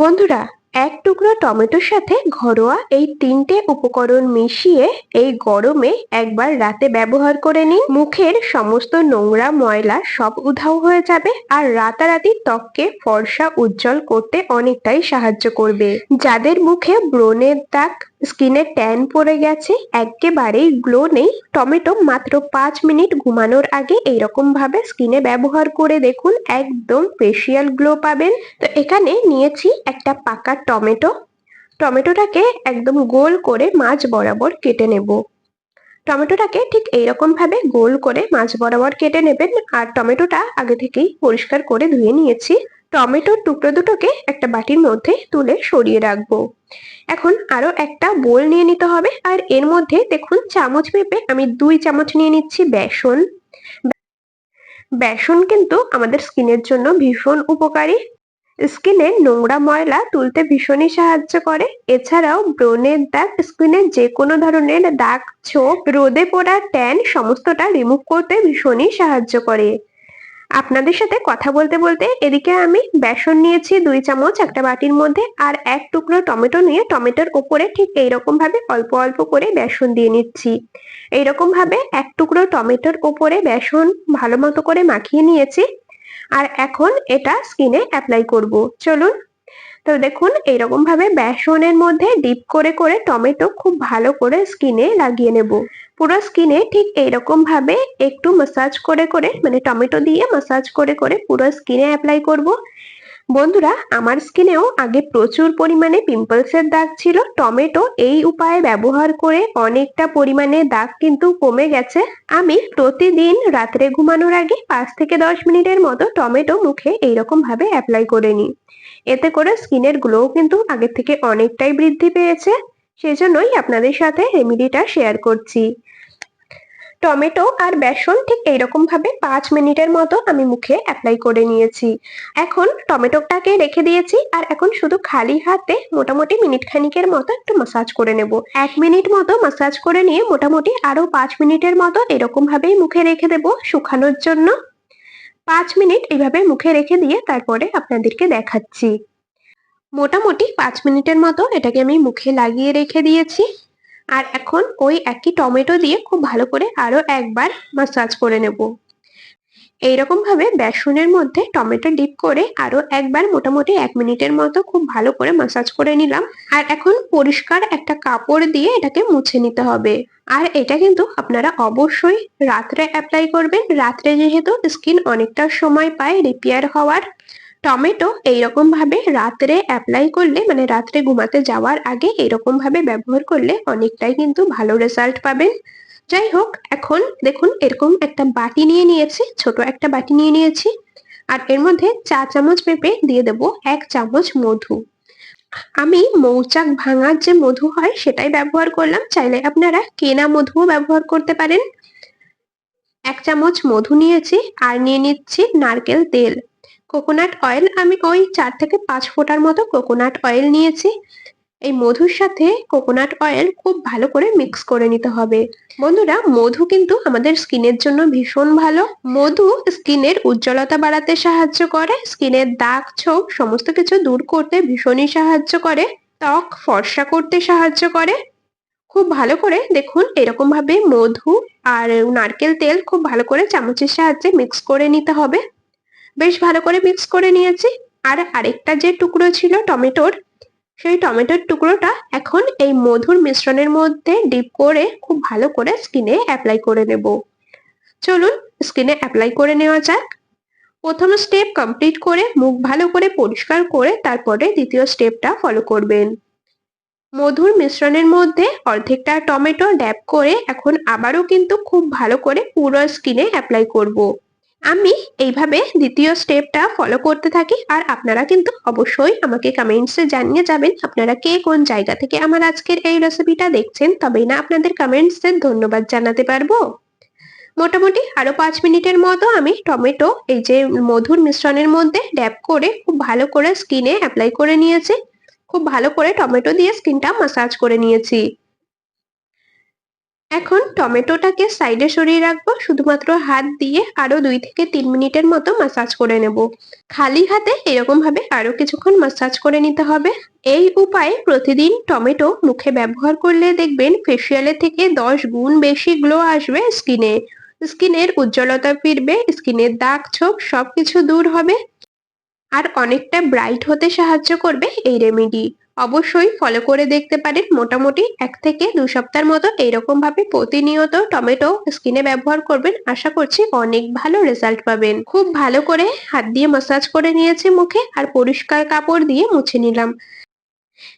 বন্ধুরা, এক টুকরো টমেটোর সাথে ঘরোয়া এই তিনটে উপকরণ মিশিয়ে এই গরমে একবার রাতে ব্যবহার করে নিন। মুখের সমস্ত নোংরা ময়লা সব উধাও হয়ে যাবে আর রাতারাতি ত্বককে ফর্সা উজ্জ্বল করতে অনেকটাই সাহায্য করবে। যাদের মুখে ব্রণের দাগ স্কিনে ট্যান পড়ে গেছে, একেবারেই গ্লো নেই। টমেটো মাত্র পাঁচ মিনিট ঘুমানোর আগে এইরকম ভাবে স্কিনে ব্যবহার করে দেখুন, একদম ফেসিয়াল গ্লো পাবেন। তো এখানে নিয়েছি একটা পাকা টমেটো। টমেটোটাকে একদম গোল করে মাছ বরাবর কেটে নেব। টমেটোটাকে ঠিক এইরকম ভাবে গোল করে মাছ বরাবর কেটে নেবেন। আর টমেটোটা আগে থেকেই পরিষ্কার করে ধুয়ে নিয়েছি। টমেটোর টুকরো দুটোকে একটা বাটির মধ্যে তুলে সরিয়ে রাখব। এখন আরও একটা বোল নিয়ে নিতে হবে আর এর মধ্যে দেখুন চামচ পেঁপে আমি দুই চামচ নিয়ে নিচ্ছি বেসন। বেসন কিন্তু আমাদের স্কিনের জন্য ভীষণ উপকারী। স্কিনের নোংরা ময়লা তুলতে ভীষণই সাহায্য করে। এছাড়াও ব্রণের দাগ স্কিনের যে কোনো ধরনের দাগ, ছোপ, রোদে পোড়া ট্যান সমস্তটা রিমুভ করতে ভীষণই সাহায্য করে। আপনাদের সাথে কথা বলতে বলতে এদিকে আমি বেসন নিয়েছি দুই চামচ, একটা বাটির মধ্যে, আর এক টুকরো টমেটো নিয়ে টমেটোর ওপরে ঠিক এইরকম ভাবে অল্প অল্প করে বেসন দিয়ে নিচ্ছি। এইরকম ভাবে এক টুকরো টমেটোর ওপরে বেসন ভালো মতো করে মাখিয়ে নিয়েছি, আর এখন এটা স্কিনে অ্যাপ্লাই করব। চলুন তো দেখুন, এরকম ভাবে বেসনের মধ্যে ডিপ করে করে টমেটো খুব ভালো করে স্কিনে লাগিয়ে নেব। পুরো স্কিনে ঠিক এইরকম ভাবে একটু মাসাজ করে করে মানে টমেটো দিয়ে মাসাজ করে করে পুরো স্কিনে অ্যাপ্লাই করব। বন্ধুরা, আমার স্কিনেও আগে প্রচুর পরিমাণে পিম্পলসের দাগ ছিল। টমেটো এই উপায়ে ব্যবহার করে অনেকটা পরিমাণে দাগ কিন্তু কমে গেছে। আমি প্রতিদিন রাত্রে ঘুমানোর আগে পাঁচ থেকে দশ মিনিটের মতো টমেটো মুখে এইরকম ভাবে অ্যাপ্লাই করে নিই। এতে করে স্কিনের গ্লো কিন্তু আগের থেকে অনেকটাই বৃদ্ধি পেয়েছে। সেজন্যই আপনাদের সাথে রেমিডিটা শেয়ার করছি। টমেটো আর বেসন ঠিক এইরকম ভাবে পাঁচ মিনিটের মতো আমি মুখে অ্যাপ্লাই করে নিয়েছি। এখন টমেটোটাকে রেখে দিয়েছি আর এখন শুধু খালি হাতে মোটামুটি মিনিট খানিকের মতো একটু মাসাজ করে নেব। এক মিনিট মতো মাসাজ করে নিয়ে মোটামুটি আরও পাঁচ মিনিটের মতো এরকম ভাবেই মুখে রেখে দেব শুকানোর জন্য। পাঁচ মিনিট এইভাবে মুখে রেখে দিয়ে তারপরে আপনাদেরকে দেখাচ্ছি। মোটামুটি পাঁচ মিনিটের মতো এটাকে আমি মুখে লাগিয়ে রেখে দিয়েছি। আর এখন ওই একই টমেটো দিয়ে খুব ভালো করে আরও একবার মাসাজ করে নেব। এইরকম ভাবে বেসনের মধ্যে টমেটো ডিপ করে আরও একবার মোটামুটি এক মিনিটের মতো খুব ভালো করে মাসাজ করে নিলাম। আর এখন পরিষ্কার একটা কাপড় দিয়ে এটাকে মুছে নিতে হবে। আর এটা কিন্তু আপনারা অবশ্যই রাত্রে অ্যাপ্লাই করবেন। রাত্রে যেহেতু স্কিন অনেকটা সময় পায় রিপেয়ার হওয়ার। টমেটো এইরকম ভাবে রাত্রে অ্যাপ্লাই করলে মানে রাত্রে ঘুমাতে যাওয়ার আগে এরকম ভাবে ব্যবহার করলে অনেকটাই কিন্তু ভালো রেজাল্ট পাবেন। যাই হোক, এখন দেখুন এরকম একটা বাটি নিয়ে নিয়েছি, ছোট একটা বাটি নিয়ে নিয়েছি। আর এর মধ্যে চা চামচ পেঁপে দিয়ে দেব এক চামচ মধু। আমি মৌচাক ভাঙার যে মধু হয় সেটাই ব্যবহার করলাম। চাইলে আপনারা কেনা মধুও ব্যবহার করতে পারেন। এক চামচ মধু নিয়েছি, আর নিয়ে নিচ্ছি নারকেল তেল। কোকোনাট অয়েল আমি ওই চার থেকে পাঁচ ফোঁটার মতো কোকোনাট অয়েল নিয়েছি। এই মধুর সাথে কোকোনাট অয়েল খুব ভালো করে মিক্স করে নিতে হবে। বন্ধুরা, মধু কিন্তু আমাদের স্কিনের জন্য ভীষণ ভালো। মধু স্কিনের উজ্জ্বলতা বাড়াতে সাহায্য করে, স্কিনের দাগ, ছোপ সমস্ত কিছু দূর করতে ভীষণই সাহায্য করে, ত্বক ফর্সা করতে সাহায্য করে। খুব ভালো করে দেখুন এরকম ভাবে মধু আর নারকেল তেল খুব ভালো করে চামচের সাহায্যে মিক্স করে নিতে হবে। বেশ ভালো করে মিক্স করে নিয়েছি। আর আরেকটা যে টুকরো ছিল টমেটোর, সেই টমেটোর টুকরোটা এখন এই মধুর মিশ্রণের মধ্যে ডিপ করে খুব ভালো করে স্কিনে অ্যাপ্লাই করে নেব। চলুন স্কিনে অ্যাপ্লাই করে নেওয়া যাক। প্রথম স্টেপ কমপ্লিট করে মুখ ভালো করে পরিষ্কার করে তারপরে দ্বিতীয় স্টেপটা ফলো করবেন। মধুর মিশ্রণের মধ্যে অর্ধেকটা টমেটো ড্যাপ করে এখন আবারও কিন্তু খুব ভালো করে পুরো স্কিনে অ্যাপ্লাই করব। আমি এইভাবে দ্বিতীয় স্টেপটা ফলো করতে থাকি আর আপনারা কিন্তু অবশ্যই আমাকে কমেন্টসে জানিয়ে যাবেন আপনারা কে কোন জায়গা থেকে আমার আজকের এই রেসিপিটা দেখছেন, তবেই না আপনাদের কমেন্টসে ধন্যবাদ জানাতে পারব। মোটামুটি আরও পাঁচ মিনিটের মতো আমি টমেটো, এই যে মধুর মিশ্রণের মধ্যে ড্যাপ করে খুব ভালো করে স্কিনে অ্যাপ্লাই করে নিয়েছি। খুব ভালো করে টমেটো দিয়ে স্কিনটা মাসাজ করে নিয়েছি। এখন টমেটোটাকে সাইডে সরিয়ে রাখব, শুধুমাত্র হাত দিয়ে আরও দুই থেকে তিন মিনিটের মতো মাসাজ করে নেব। খালি হাতে এরকম ভাবে আরও কিছুক্ষণ মাসাজ করে নিতে হবে। এই উপায়ে প্রতিদিন টমেটো মুখে ব্যবহার করলে দেখবেন ফেসিয়ালের থেকে দশ গুণ বেশি গ্লো আসবে স্কিনে স্কিনের উজ্জ্বলতা ফিরবে স্কিনের দাগ ছোপ সবকিছু দূর হবে। আর অনেকটা ব্রাইট হতে সাহায্য করবে এই রেমেডি অবশ্যই ফলো করে দেখতে পারেন। মোটামুটি এক থেকে দু সপ্তাহের মতো এইরকম ভাবে প্রতিনিয়ত টমেটো স্কিনে ব্যবহার করবেন। আশা করছি অনেক ভালো রেজাল্ট পাবেন। খুব ভালো করে হাত দিয়ে মাসাজ করে নিয়েছি মুখে আর পরিষ্কার কাপড় দিয়ে মুছে নিলাম।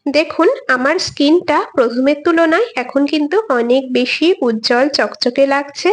দেখুন, আমার স্কিনটা প্রথমের তুলনায় এখন কিন্তু অনেক বেশি উজ্জ্বল, চকচকে লাগছে।